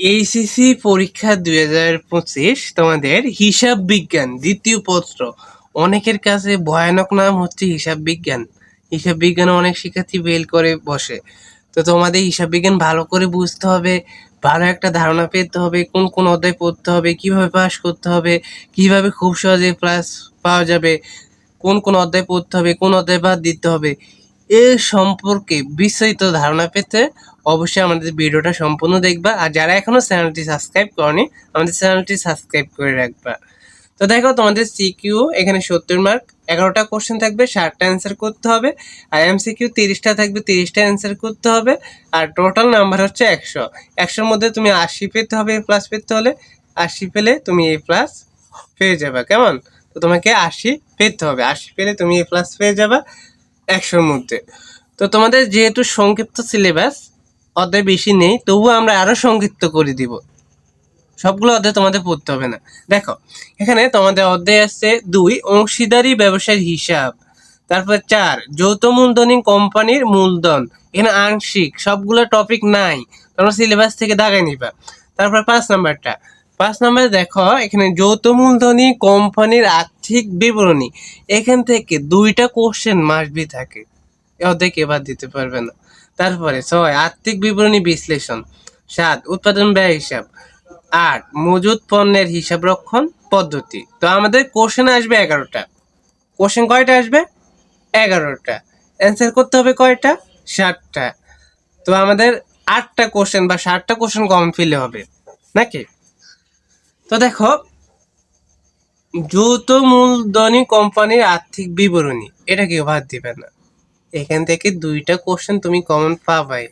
HSC পরীক্ষা দুই হাজার পঁচিশ তোমাদের হিসাব বিজ্ঞান, দ্বিতীয় পত্র। অনেকের কাছে ভয়ানক নাম হচ্ছে হিসাব বিজ্ঞান। হিসাব বিজ্ঞানে অনেক শিক্ষার্থী বেল করে বসে। তো তোমাদের হিসাব বিজ্ঞান ভালো করে বুঝতে হবে, ভালো একটা ধারণা পেতে হবে, কোন কোন অধ্যায় পড়তে হবে, কীভাবে পাস করতে হবে, কীভাবে খুব সহজে প্লাস পাওয়া যাবে, কোন কোন অধ্যায় পড়তে হবে, কোন অধ্যায় বাদ দিতে হবে, এ সম্পর্কে বিস্তারিত ধারণা পেতে অবশ্যই আমাদের ভিডিওটা সম্পূর্ণ দেখবা। আর যারা এখনও চ্যানেলটি সাবস্ক্রাইব করনি, আমাদের চ্যানেলটি সাবস্ক্রাইব করে রাখবা। তো দেখো, তোমাদের সিকিউ এখানে সত্তর মার্ক এগারোটা কোশ্চেন থাকবে, ষাটটা অ্যান্সার করতে হবে। আর এমসিকিউ তিরিশটা থাকবে, তিরিশটা অ্যান্সার করতে হবে। আর টোটাল নাম্বার হচ্ছে একশো। একশোর মধ্যে তুমি আশি পেতে হবে এ প্লাস পেতে হলে। আশি পেলে তুমি এ প্লাস পেয়ে যাবে, কেমন? তো তোমাকে আশি পেতে হবে। আশি পেলে তুমি এ প্লাস পেয়ে যাবে একশোর মধ্যে। তো তোমাদের যেহেতু সংক্ষিপ্ত সিলেবাস অধ্যায় বেশি নেই, তবুও আমরা আরও সংক্ষিপ্ত করে দিব। সবগুলো অধ্যায় তোমাদের পড়তে হবে না। দেখো, এখানে তোমাদের অধ্যায় আছে দুই, অংশীদারি ব্যবসায়ের হিসাব। তারপর চার, যৌথ মূলধনী কোম্পানির মূলধন। এখানে আংশিক, সবগুলো টপিক নাই। তোমরা সিলেবাস থেকে দাগাই নিবা। তারপর পাঁচ নাম্বারটা। পাঁচ নাম্বারে দেখো, এখানে যৌথ মূলধনী কোম্পানির আর্থিক বিবরণী। এখান থেকে দুইটা কোশ্চেন মাসবি থাকে। এ অধ্যায় কে বাদ দিতে পারবে না। তারপরে ছয়, আর্থিক বিবরণী বিশ্লেষণ। সাত, উৎপাদন ব্যয় হিসাব। আট মজুদ পণ্যের হিসাব রক্ষণ পদ্ধতি। তো আমাদের কোশ্চেন আসবে এগারোটা। কোশ্চেন কয়টা আসবে? এগারোটা। অ্যান্সার করতে হবে কয়টা? ষাটটা তো আমাদের আটটা কোশ্চেন বা ষাটটা কোশ্চেন কম ফিলে হবে। নাকি? তো দেখো, যৌথ মূলধনী কোম্পানির আর্থিক বিবরণী। এটা কেউ বাদ দিবে না। এখান থেকে দুইটা কোশ্চেন তুমি কমন পাবাই।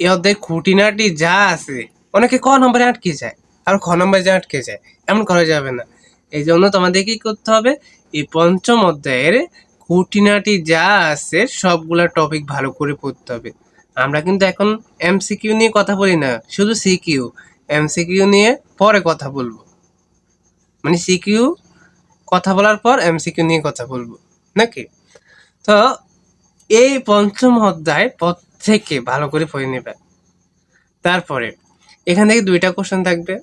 এ অধ্যায় খুঁটিনাটি যা আছে, অনেকে ক নম্বরে আটকে যায় আর খ নম্বরে যা আটকে যায়, এমন করা যাবে না। এই জন্য তোমাদের কি করতে হবে? এই পঞ্চম অধ্যায়ের খুঁটিনাটি যা আছে, সবগুলা টপিক ভালো করে পড়তে হবে। আমরা কিন্তু এখন এমসিকিউ নিয়ে কথা বলি না, শুধু সিকিউ এমসিকিউ নিয়ে পরে কথা বলব। মানে সিকিউ কথা বলার পর এমসিকিউ নিয়ে কথা বলব, নাকি? তো এই পঞ্চম অধ্যায় পথ থেকে ভালো করে পড়ে নেবে। তারপরে, এখান থেকে দুইটা কোশ্চেন থাকবে।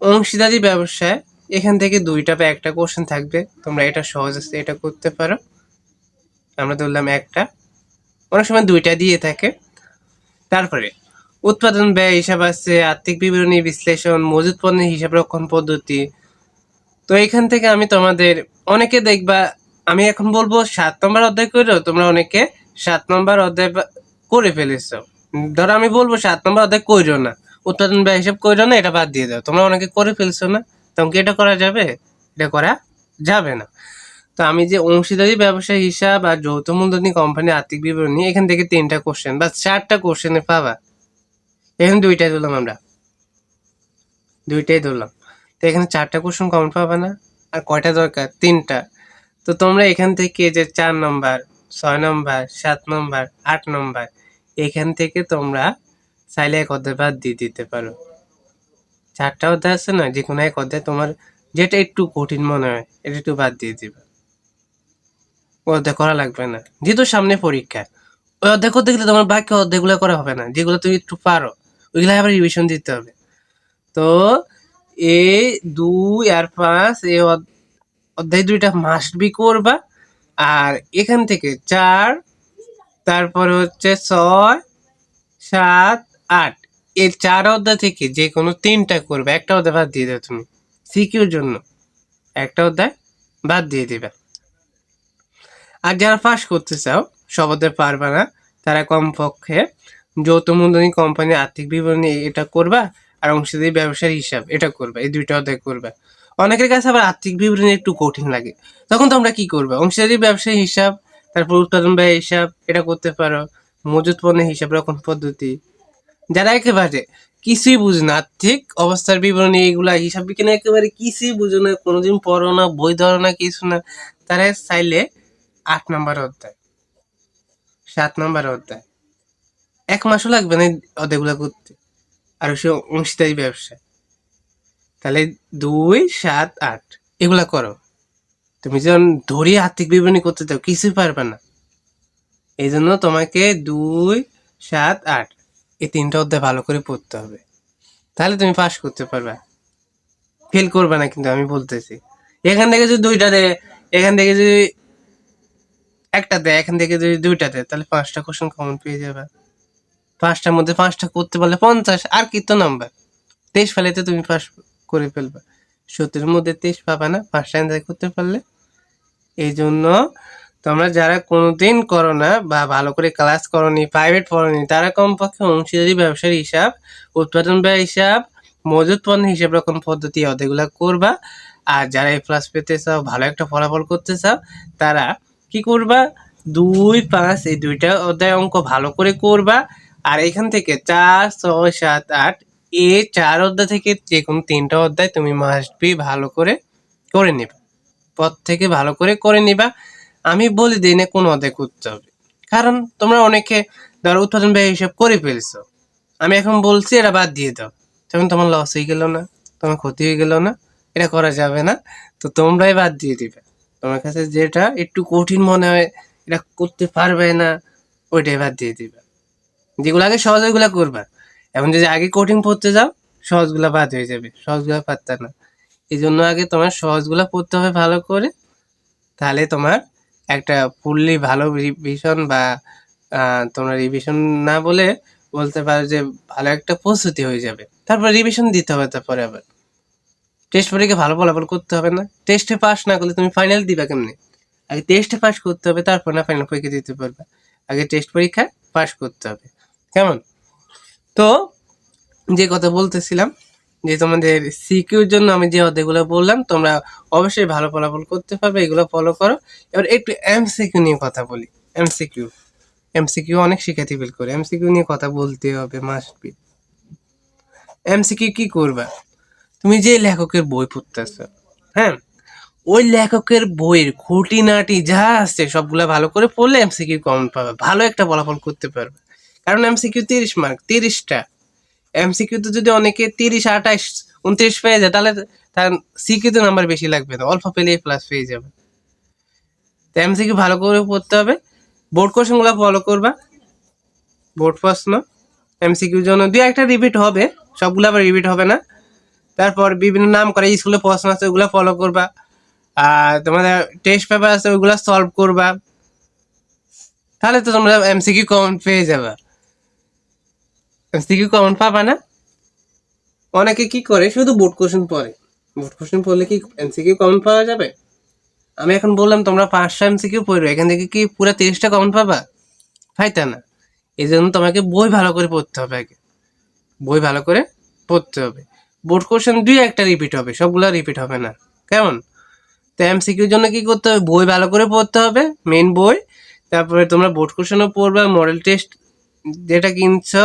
অংশীদারি ব্যবসায়, এখান থেকে দুইটা বা একটা কোশ্চেন থাকবে। তোমরা এটা সহজ এটা করতে পারো। আমরা ধরলাম একটা। অনেক সময় দুইটা দিয়ে থাকে। তারপরে, উৎপাদন, ব্যয়, হিসাব আছে, আর্থিক বিবরণী, বিশ্লেষণ, মজুদ পণ্যের হিসাব রক্ষণ পদ্ধতি। তো এখান থেকে আমি তোমাদের অনেকে দেখবা আমি এখন বলব সাত নম্বর অধ্যায় করো তোমরা অনেকে সাত নম্বর অধ্যায় করে ফেলেছো। ধরো আমি বলব সাত নম্বর অধ্যায় করো না। উৎপাদন ব্যয় হিসাব করো না, এটা বাদ দিয়ে দাও। তোমরা অনেকে করে ফেলছো না? তোমাকে এটা করা যাবে? এটা করা যাবে না। তো আমি যে অংশীদারি, ব্যবসায় হিসাব আর যৌথ মূলধনী কোম্পানির আর্থিক বিবরণী, এখান থেকে তিনটা কোশ্চেন বা চারটা কোশ্চেনে পাবা। এখানে দুইটাই ধরলাম আমরা। দুইটাই ধরলাম। তো এখানে চারটা কোশ্চেন কমন পাবে না? আর কয়টা দরকার? তিনটা। তো তোমরা এখান থেকে যে চার নম্বর, ছয় নম্বর, সাত নম্বর, আট নম্বর, এখান থেকে তোমরা চাইলে এক অধ্যায় বাদ দিয়ে দিতে পারো। চারটা অধ্যায় আছে না? যে কোনো এক অধ্যায় তোমার যেটা একটু কঠিন মনে হয়, এটা একটু বাদ দিয়ে দিবে। অধ্যায় করা লাগবে না। যেহেতু সামনে পরীক্ষা, ওই অধ্যায় করতে গেলে তোমার বাকি অধ্যায়গুলো করা হবে না। যেগুলো তুমি একটু পারো ওইগুলো আবার রিভিশন দিতে হবে। তো এই দুই আর পাঁচ এই অধ্যায় দুইটা মাস্ট বি করবা। আর এখান থেকে চার, তারপরে হচ্ছে ছয়, সাত, আট। এই চার অধ্যায় থেকে যে কোনো তিনটা করবে, একটা অধ্যায় বাদ দিয়ে দেবে তুমি। সিকিউর জন্য একটা অধ্যায় বাদ দিয়ে দিবে। আর যারা পাস করতে চাও, সব অধ্যায় পারবে না, তারা কমপক্ষে যৌথ মূলধনী কোম্পানির আর্থিক বিবরণী এটা করবা, আর অংশীদারি ব্যবসার হিসাব এটা করবা, এই দুইটা অধ্যায় করবা। অনেকের কাছে আবার আর্থিক বিবরণী একটু কঠিন লাগে। তখন তোমরা কি করবে? অংশীদারি ব্যবসায়ী হিসাব, তারপর উৎপাদন ব্যয় হিসাব, এটা করতে পারো। মজুত পণ্যের হিসাব, রকম পদ্ধতি। যারা একেবারে কিছুই বুঝে না, আর্থিক অবস্থার বিবরণী, এগুলা হিসাব বিজ্ঞানে একেবারে কিছুই বুঝো না, কোনোদিন পড়ো না, বই ধরো না, কিছু না, তারা চাইলে আট নম্বর অধ্যায়, সাত নম্বর অধ্যায়, এক মাসও লাগবে না অধ্যায়গুলো করতে। আর সে অংশীদারি ব্যবসা তাহলে দুই, সাত, আট। এগুলা করো। তুমি যখন ধরি আর্থিক বিবরণী করতে চাও কিছুই পারবে না। এই জন্য তোমাকে দুই, সাত, আট, এই তিনটা অধ্যায় ভালো করে পড়তে হবে। তাহলে তুমি পাস করতে পারবে। ফেল করবে না কিন্তু, আমি বলতেছি। এখান থেকে যদি দুইটা দেয় এখান থেকে যদি একটা দেয় এখান থেকে যদি দুইটা দেয় তাহলে পাঁচটা কোশ্চেন কমন পেয়ে যাবে। পাঁচটার মধ্যে পাঁচটা করতে পারলে পঞ্চাশ, আর কি তো নাম্বার তেইশ ফেলাইতে তুমি পাস করে ফেলবে। সত্তরের মধ্যে তেইশ পাবে না পাঁচটা অ্যান্সার করতে পারলে। এই জন্য তোমরা যারা কোনোদিন করো না বা ভালো করে ক্লাস করনি প্রাইভেট পড়নি, তারা কমপক্ষে অংশীদারি ব্যবসার হিসাব, উৎপাদন ব্যয় হিসাব, মজুত পণ্য হিসাব রকম পদ্ধতি অদেগুলা করবা। আর যারা এ প্লাস পেতে চাও, ভালো একটা ফলাফল করতে চাও, তারা কি করবা? দুই পাঁচ, এই দুইটা অধ্যায় অঙ্ক ভালো করে করবা। আর এখান থেকে চার, ছয়, সাত, আট এই চার অধ্যায় থেকে যে কোনো তিনটা অধ্যায় তুমি মাস্ট বি ভালো করে করে নিবা। পথ থেকে ভালো করে করে নিবা। আমি বলি দিই না কোন অধ্যায় করতে হবে। কারণ তোমরা অনেকে ধরো উৎপাদন ব্যয় হিসাব করে ফেলছো। আমি এখন বলছি এটা বাদ দিয়ে দাও। তখন তোমার লস হয়ে গেল না, তোমার ক্ষতি হয়ে গেল না, এটা করা যাবে না। তো তোমরাই বাদ দিয়ে দিবে। তোমার কাছে যেটা একটু কঠিন মনে হয়, এটা করতে পারবে না, ওইটাই বাদ দিয়ে দিবে। যেগুলো আগে সহজ ওইগুলো করবা। এখন যদি আগে কঠিন পড়তে যাও, সহজগুলা বাদ হয়ে যাবে। সহজগুলা পারতা না। এই জন্য আগে তোমার সহজগুলা পড়তে হবে ভালো করে। তাহলে তোমার একটা ফুললি ভালো রিভিশন বা তোমরা রিভিশন না বলে বলতে পারো যে ভালো একটা প্রস্তুতি হয়ে যাবে। তারপর রিভিশন দিতে হবে তারপরে আবার। টেস্ট পরীক্ষা ভালো ফলাফল করতে হবে না। টেস্টে পাস না করলে তুমি ফাইনাল দিবা কেমনি? আগে টেস্টে পাস করতে হবে, তারপর না ফাইনাল পরীক্ষা দিতে পারবে। আগে টেস্ট পরীক্ষায় পাস করতে হবে। কেমন? তো যে কথা বলতেছিলাম, যে তোমাদের সিকিউর জন্য আমি যে অধ্যায়গুলো বললাম, তোমরা অবশ্যই ভালো ফলাফল করতে পারবে, এগুলো ফলো করো। এবার একটু এমসিকিউ নিয়ে কথা বলি। এমসিকিউ এমসিকিউ অনেক শিক্ষার্থী ফিল করে। এমসিকিউ নিয়ে কথা বলতে হবে মাস্ট বি এমসিকিউ কি করবা? তুমি যে লেখকের বই পড়তেছ হ্যাঁ? ওই লেখকের বইয়ের খুঁটিনাটি যা আছে, সবগুলা ভালো করে পড়লে এমসিকিউ কমন পাবে। ভালো একটা ফলাফল করতে পারবে। কারণ এমসিকিউ তিরিশ মার্ক তিরিশটা। এমসিকিউ তো যদি অনেকে তিরিশ, আঠাশ, উনত্রিশ পেয়ে যায়, তাহলে তার সিকিউ তো নাম্বার বেশি লাগবে না, অল্প পেলে প্লাস পেয়ে যাবে। তো এমসিকিউ ভালো করে পড়তে হবে। বোর্ড কোশ্চেনগুলো ফলো করবা। বোর্ড প্রশ্ন এমসিকিউর জন্য। দু একটা রিপিট হবে, সবগুলো আবার রিপিট হবে না। তারপর বিভিন্ন নাম করে স্কুলে প্রশ্ন আছে, ওগুলো ফলো করবা। আর তোমাদের টেস্ট পেপার আছে, ওগুলো সলভ করবা। তাহলে তো তোমরা এমসিকিউ কমন পেয়ে যাবে। এমসিকিউ কমন পাবা না? অনেকে কি করে? শুধু বোর্ড কোশ্চেন পড়ে। বোর্ড কোশ্চেন পড়লে কি এমসিকিউ কমন পাওয়া যাবে? আমি এখন বললাম, তোমরা পাঁচটা এমসিকিউ পড়বে এখান থেকে কি পুরো তিরিশটা কমন পাবা? পাইতা না। এই জন্য তোমাকে বই ভালো করে পড়তে হবে আগে। বই ভালো করে পড়তে হবে। বোর্ড কোশ্চেন দুই একটা রিপিট হবে, সবগুলো রিপিট হবে না। কেমন? তো এমসিকিউর জন্য কি করতে হবে? বই ভালো করে পড়তে হবে মেন বই। তারপরে তোমরা বোর্ড কোশ্চেনও পড়বে মডেল টেস্ট যেটা কিনছো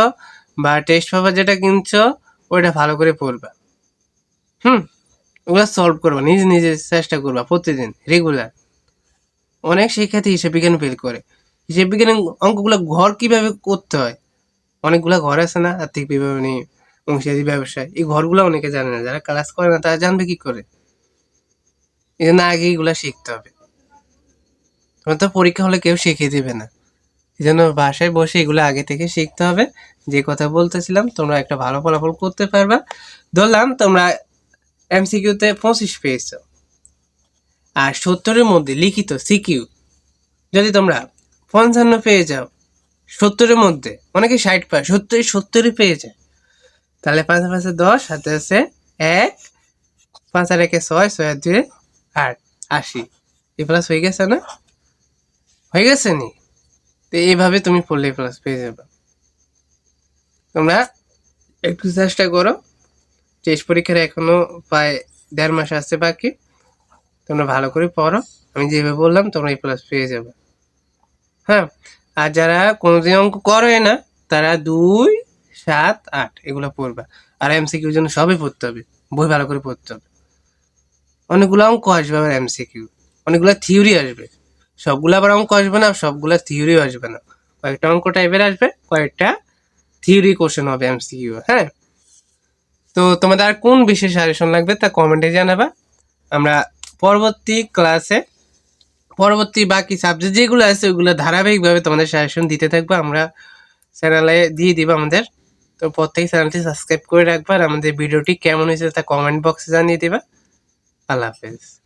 বা টেস্ট পেপার যেটা কিনছো, ওইটা ভালো করে পড়বা। হুম? ওগুলো সলভ করবা, নিজে নিজে চেষ্টা করবা প্রতিদিন রেগুলার অনেক শিক্ষার্থী হিসেব বিজ্ঞান ফেল করে। হিসেব বিজ্ঞানের অঙ্কগুলো ঘর কীভাবে করতে হয়? অনেকগুলো ঘর আছে না, আর্থিক বিবরণী অংশীদারি ব্যবসায়, এই ঘরগুলো অনেকে জানে না। যারা ক্লাস করে না, তারা জানবে কি করে? এই জন্য আগে এগুলো শিখতে হবে। তো পরীক্ষা হলে কেউ শিখিয়ে দেবে না। জন্য বাসায় বসে এগুলো আগে থেকে শিখতে হবে। যে কথা বলতেছিলাম, তোমরা একটা ভালো ফলাফল করতে পারবা। ধরলাম, তোমরা এমসিকিউতে পঁচিশ পেয়েছ। আর সত্তরের মধ্যে লিখিত সিকিউ যদি তোমরা পঞ্চান্ন পেয়ে যাও, সত্তরের মধ্যে, অনেকে ষাট পায়, সত্তর সত্তরই পেয়ে যায়। তাহলে পাঁচ পাঁচে দশ হাতে আছে এক, পাঁচ আর একে ছয় ছয় আর আট, আশি। এ প্লাস হয়ে গেছে না? হয়ে গেছে নি? তো এইভাবে তুমি পড়লে প্লাস পেয়ে যাবে। তোমরা একটু চেষ্টা করো। টেস্ট পরীক্ষার এখনও প্রায় দেড় মাস আছে বাকি। তোমরা ভালো করে পড়ো। আমি যেভাবে বললাম, তোমরা এই প্লাস পেয়ে যাবে। হ্যাঁ? আর যারা কোনোদিন অঙ্ক করে না, তারা দুই, সাত, আট, এগুলো পড়বা। আর এমসিকিউর জন্য সবই পড়তে হবে। বই ভালো করে পড়তে হবে। অনেকগুলো অঙ্ক আসবে আবার এমসিকিউ অনেকগুলো থিওরি আসবে। সবগুলো আবার অঙ্ক আসবে না, সবগুলো থিওরিও আসবে না। কয়েকটা অঙ্ক টাইপের আসবে, কয়েকটা থিওরি কোশ্চেন হবে এমসিকিউ হ্যাঁ? তো তোমাদের আর কোন বিশেষ সাজেশন লাগবে তা কমেন্টে জানাবা। আমরা পরবর্তী ক্লাসে পরবর্তী বাকি সাবজেক্ট যেগুলো আছে ওগুলো ধারাবাহিকভাবে তোমাদের সাজেশন দিতে থাকব। আমরা চ্যানেলে দিয়ে দিব আমাদের। তো প্রত্যেক চ্যানেলটি সাবস্ক্রাইব করে রাখবা আর আমাদের ভিডিওটি কেমন হয়েছে তা কমেন্ট বক্সে জানিয়ে দেবা। আল্লাহ হাফেজ।